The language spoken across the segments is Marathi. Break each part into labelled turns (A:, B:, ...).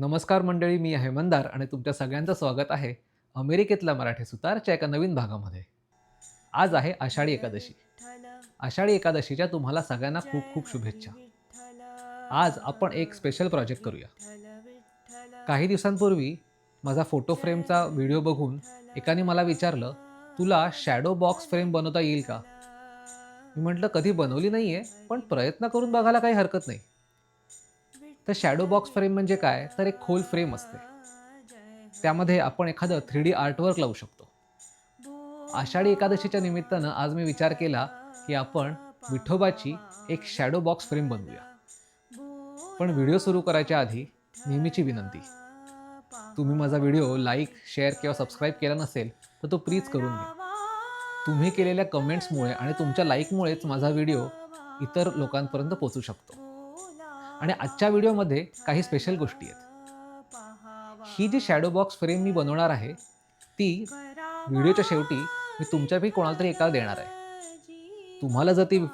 A: नमस्कार मंडळी मी आहे मंदार आणि तुमच्या सगळ्यांचं स्वागत आहे अमेरिकेतल्या मराठी सुतारच्या एका नवीन भागामध्ये. आज आहे आषाढी एकादशी. आषाढी एकादशीच्या तुम्हाला सगळ्यांना खूप खूप शुभेच्छा. आज आपण एक स्पेशल प्रोजेक्ट करूया. काही दिवसांपूर्वी माझा फोटो फ्रेमचा व्हिडिओ बघून एकाने मला विचारलं तुला शॅडो बॉक्स फ्रेम बनवता येईल का? मी म्हटलं कधी बनवली नाही आहे पण प्रयत्न करून बघायला काही हरकत नाही. तर शॅडो बॉक्स फ्रेम म्हणजे काय? तर एक खोल फ्रेम असते. त्यामध्ये आपण एखादं थ्री डी आर्टवर्क लावू शकतो. आषाढी एकादशीच्या निमित्तानं आज मी विचार केला की आपण विठोबाची एक शॅडो बॉक्स फ्रेम बनवूया. पण व्हिडिओ सुरू करायच्या आधी नेहमीची विनंती. तुम्ही माझा व्हिडिओ लाईक शेअर किंवा सबस्क्राईब केला नसेल तर तो प्लीज करून घ्या. तुम्ही केलेल्या कमेंट्समुळे आणि तुमच्या लाईकमुळेच माझा व्हिडिओ इतर लोकांपर्यंत पोचू शकतो. आणि आजच्या व्हिडिओमध्ये काही स्पेशल गोष्टी आहेत. ही जी शॅडो बॉक्स फ्रेम मी बनवणार आहे ती व्हिडिओच्या शेवटी मी तुमच्यापैकी कोणाला तरी एकाला देणार आहे. तुम्हाला जर ती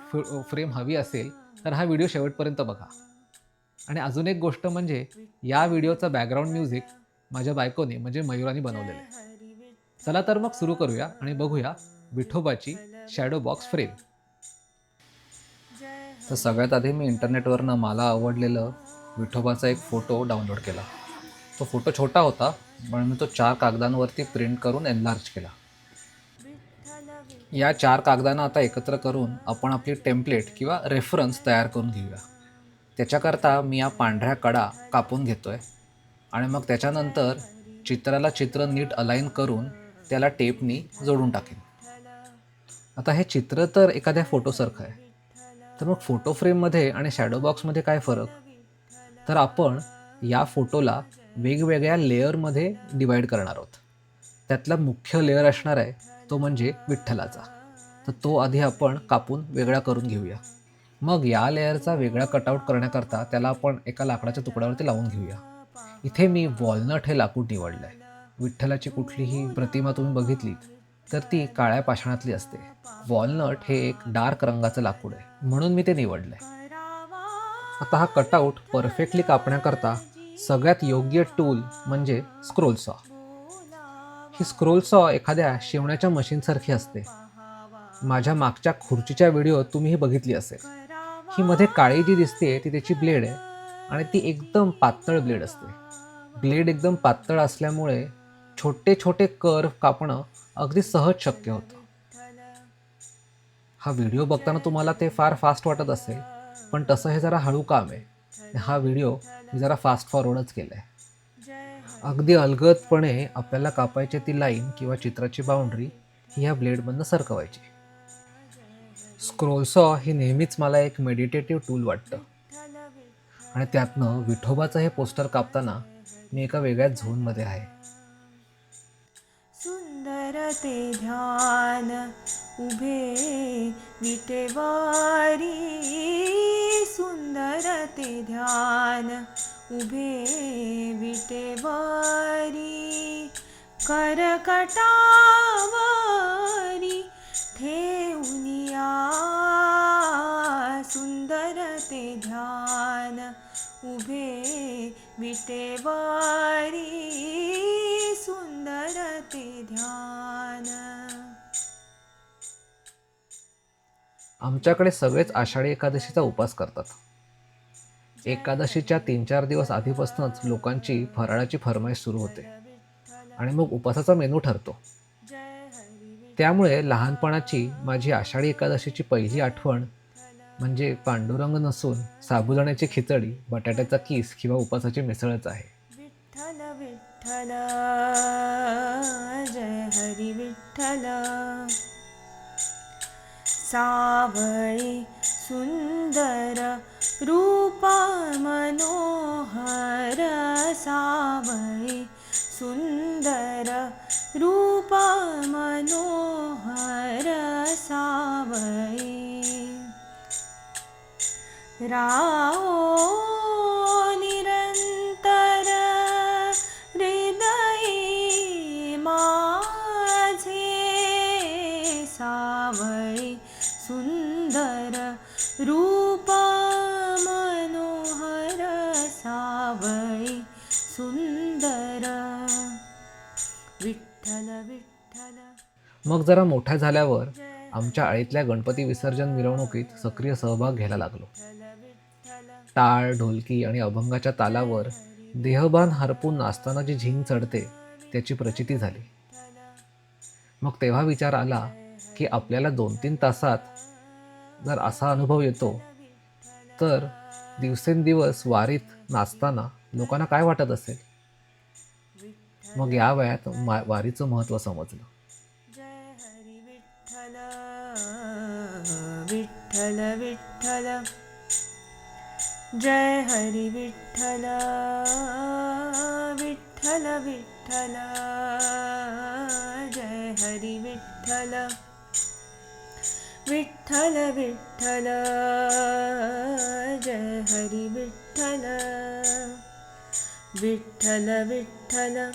A: फ्रेम हवी असेल तर हा व्हिडिओ शेवटपर्यंत बघा. आणि अजून एक गोष्ट म्हणजे या व्हिडिओचा बॅकग्राऊंड म्युझिक माझ्या बायकोने म्हणजे मयुराने बनवलेलं आहे. चला तर मग सुरू करूया आणि बघूया विठोबाची शॅडो बॉक्स फ्रेम तर सगळ्यात आधी मी इंटरनेटवरनं मला आवडलेलं विठोबाचा एक फोटो डाउनलोड केला. तो फोटो छोटा होता पण मी तो चार कागदांवरती प्रिंट करून एनलार्ज केला. या चार कागदांना आता एकत्र करून आपण आपली टेम्पलेट किंवा रेफरन्स तयार करून घेऊया. त्याच्याकरता मी या पांढऱ्या कडा कापून घेतो आहे आणि मग त्याच्यानंतर चित्राला चित्र नीट अलाईन करून त्याला टेपनी जोडून टाकेन. आता हे चित्र तर एखाद्या फोटोसारखं आहे. तर मग फोटो फ्रेममध्ये आणि शॅडो बॉक्समध्ये काय फरक? तर आपण या फोटोला वेगवेगळ्या लेअरमध्ये डिवाईड करणार आहोत. त्यातला मुख्य लेअर असणार आहे तो म्हणजे विठ्ठलाचा. तर तो आधी आपण कापून वेगळा करून घेऊया. मग या लेअरचा वेगळा कटआउट करण्याकरता त्याला आपण एका लाकडाच्या तुकड्यावरती लावून घेऊया. इथे मी वॉलनट हे लाकूड निवडलं आहे विठ्ठलाची कुठलीही प्रतिमा तुम्ही बघितली तर ती काळ्या पाषाणातली असते. वॉलनट हे एक डार्क रंगाचं लाकूड आहे. म्हणून मी ते निवडलंय. आता हा कटआउट परफेक्टली कापण्याकरता सगळ्यात योग्य टूल म्हणजे स्क्रोल सॉ. ही स्क्रोल सॉ एखाद्या शिवण्याच्या मशीनसारखी असते. माझ्या मागच्या खुर्चीच्या व्हिडिओ तुम्ही ही बघितली असेल. ही मध्ये काळी जी दिसते ती त्याची ब्लेड आहे आणि ती एकदम पातळ ब्लेड असते. ब्लेड एकदम पातळ असल्यामुळे छोटे छोटे कर्व कापणं अगदी सहज शक्य होतं. हा व्हिडिओ बघताना तुम्हाला ते फार फास्ट वाटत असेल पण तसं हे जरा हळू काम आहे. हा व्हिडिओ मी जरा फास्ट फॉरवर्डच केला आहे अगदी अलगदपणे आपल्याला कापायची ती लाईन किंवा चित्राची बाउंड्री ही ह्या ब्लेडमधनं सरकवायची. स्क्रोलसॉ ही नेहमीच मला एक मेडिटेटिव्ह टूल वाटतं. आणि त्यातनं विठोबाचं हे पोस्टर कापताना मी एका वेगळ्याच झोनमध्ये आहे.
B: करते ते ध्यान. उभे विटेवारी सुंदर ते ध्यान. उभे विटेवारी करकटावारी ठेवनिया सुंदर ते ध्यान. उभे विटेवारी सुंदर ते ध्यान.
A: आमच्याकडे सगळेच आषाढी एकादशीचा उपास करतात. एकादशीच्या तीन चार दिवस आधीपासूनच लोकांची फराळाची फरमाईश सुरू होते. आणि मग उपासाचा मेनू ठरतो. त्यामुळे लहानपणाची माझी आषाढी एकादशीची पहिली आठवण म्हणजे पांडुरंग नसून साबुदाण्याची खिचडी बटाट्याचा किस किंवा उपासाची मिसळच आहे.
B: विठ्ठल विठ्ठल जय हरी विठ्ठल. सावळी सुंदर रूपा मनोहर मनोहर सावळी राओ विठ्ठल विठ्ठल.
A: मग जरा मोठ्या झाल्यावर आमच्या आळीतल्या गणपती विसर्जन मिरवणुकीत सक्रिय सहभाग घ्यायला लागलो. टाळ ढोलकी आणि अभंगाच्या तालावर देहबान हरपून नाचताना जी झिंग चढते त्याची प्रचिती झाली. मग तेव्हा विचार आला की आपल्याला दोन तीन तासात जर असा अनुभव येतो तर दिवसेंदिवस वारीत नाचताना लोकांना काय वाटत असेल? मग या वयात मा वारीचं महत्त्व समजलं.
B: जय हरी विठ्ठल विठ्ठल विठ्ठल जय हरी विठ्ठल विठ्ठल विठ्ठल जय हरी विठ्ठल विठ्ठल विठ्ठल जय हरी विठ्ठल विठ्ठल विठ्ठल.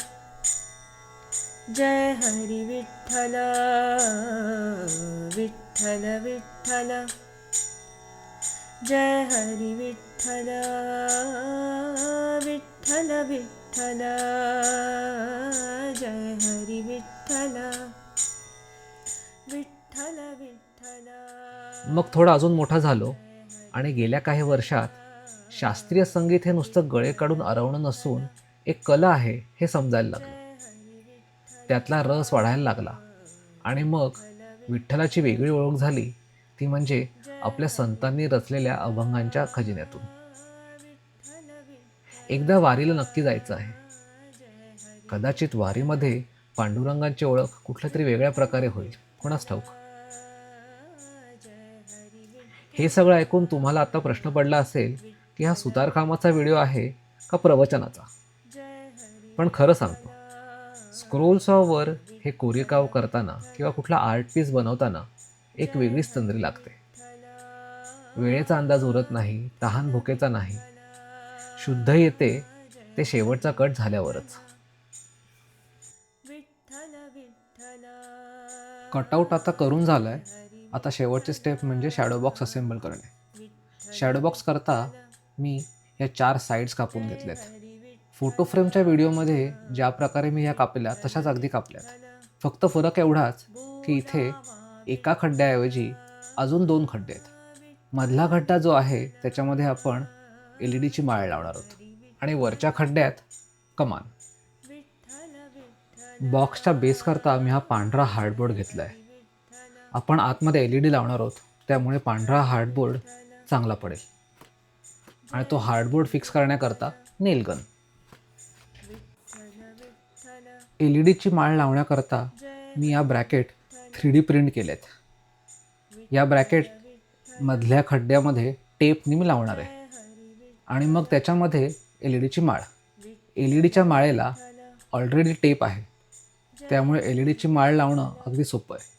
B: जय हरी विठ्ठल विठ्ठल विठ्ठल। जय हरी विठ्ठल विठ्ठल विठ्ठल। जय हरी विठ्ठल विठ्ठल विठ्ठल।
A: मग थोडा अजून मोठा झालो आणि गेल्या काही वर्षात शास्त्रीय संगीत हे नुसतं गळे काढून अरवणं नसून एक कला आहे हे समजायला लागलं. त्यातला रस वाढायला लागला. आणि मग विठ्ठलाची वेगळी ओळख झाली. ती म्हणजे आपल्या संतांनी रचलेल्या अभंगांच्या खजिन्यातून. एकदा वारीला नक्की जायचं आहे. कदाचित वारीमध्ये पांडुरंगांची ओळख कुठल्या तरी वेगळ्या प्रकारे होईल. कोणाच ठाऊक? हे सगळं ऐकून तुम्हाला आता प्रश्न पडला असेल की हा सुतारकामाचा व्हिडिओ आहे का प्रवचनाचा? पण खरं सांगतो स्क्रोल्सवर हे कोरीकाव करताना किंवा कुठला आर्ट पीस बनवताना एक वेगळीच तंद्री लागते. वेळेचा अंदाज उरत नाही तहान भुकेचा नाही. शुद्ध येते ते शेवटचा कट झाल्यावरच. कटआउट आता करून झालाय. आता शेवटची स्टेप म्हणजे शॅडो बॉक्स असेंबल करणे. शॅडो बॉक्स करता मी या चार साईड्स कापून घेतल्यात फोटो फ्रेमच्या व्हिडिओमध्ये ज्या प्रकारे मी ह्या कापल्या तशाच अगदी कापल्यात. फक्त फरक एवढाच की इथे एका खड्ड्याऐवजी अजून दोन खड्डे आहेत. मधला खड्डा जो आहे त्याच्यामध्ये आपण एल ई डीची माळ लावणार आहोत. आणि वरच्या खड्ड्यात कमान. बॉक्सच्या बेस करता मी हा पांढरा हार्डबोर्ड घेतला आहे आपण आतमध्ये एल ई डी लावणार आहोत त्यामुळे पांढरा हार्डबोर्ड चांगला पडेल. आणि तो हार्डबोर्ड फिक्स करण्याकरता नेलगन. एल ई डीची माळ लावण्याकरता मी या ब्रॅकेट थ्री डी प्रिंट केलेत. या ब्रॅकेट मधल्या खड्ड्यामध्ये टेपनी मी लावणार आहे. आणि मग त्याच्यामध्ये एल ई डीची माळ. एल ई डीच्या माळेला ऑलरेडी टेप आहे. त्यामुळे एल ई डीची माळ लावणं अगदी सोपं आहे.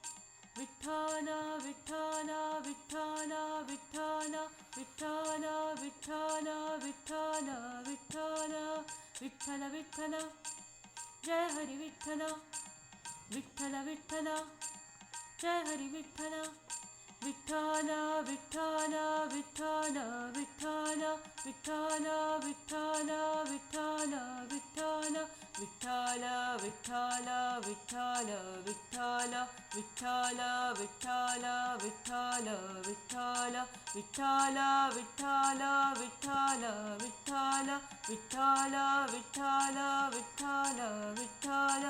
B: विठ्ठल विठ्ठल विठ्ठल विठ्ठल विठ्ठल विठ्ठल विठ्ठल विठ्ठल विठ्ठल विठ्ठल जय हरी विठ्ठल विठ्ठल विठ्ठल जय हरी विठ्ठल विठ्ठल विठ्ठल विठ्ठल विठ्ठल विठ्ठल विठ्ठल विठ्ठल विठ्ठल विठ्ठल विठ्ठल विठ्ठल विठ्ठल विठ्ठल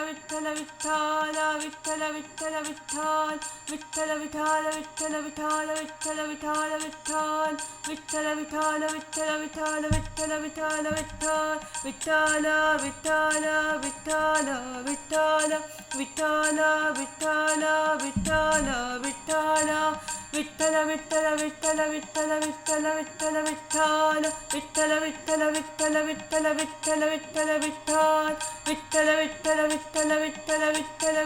B: विठ्ठल विठ्ठल विठ्ठल विठ्ठल विठ्ठल विठ्ठल विठ्ठल विठ्ठल विठाल विठ्ठल विठाल विठ्ठल विठाल विठ्ठल विठ्ठल विठाल विठ्ठल विठाल विठ्ठल विठाल विठ्ठल विठ्ठल विठ्ठल विठ्ठल विठ्ठल विठ्ठल विठ्ठल விட்டல விட்டல விட்டல விட்டல விட்டல விட்டல விட்டால விட்டல விட்டல விட்டல விட்டல விட்டல விட்டல விட்டால் விட்டல விட்டல விட்டல விட்டல விட்டல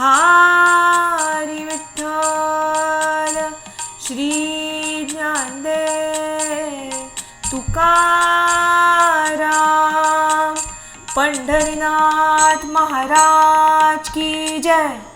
B: हरी विठ्ठल श्री ज्ञानदेव तुकाराम पंढरीनाथ महाराज की जय.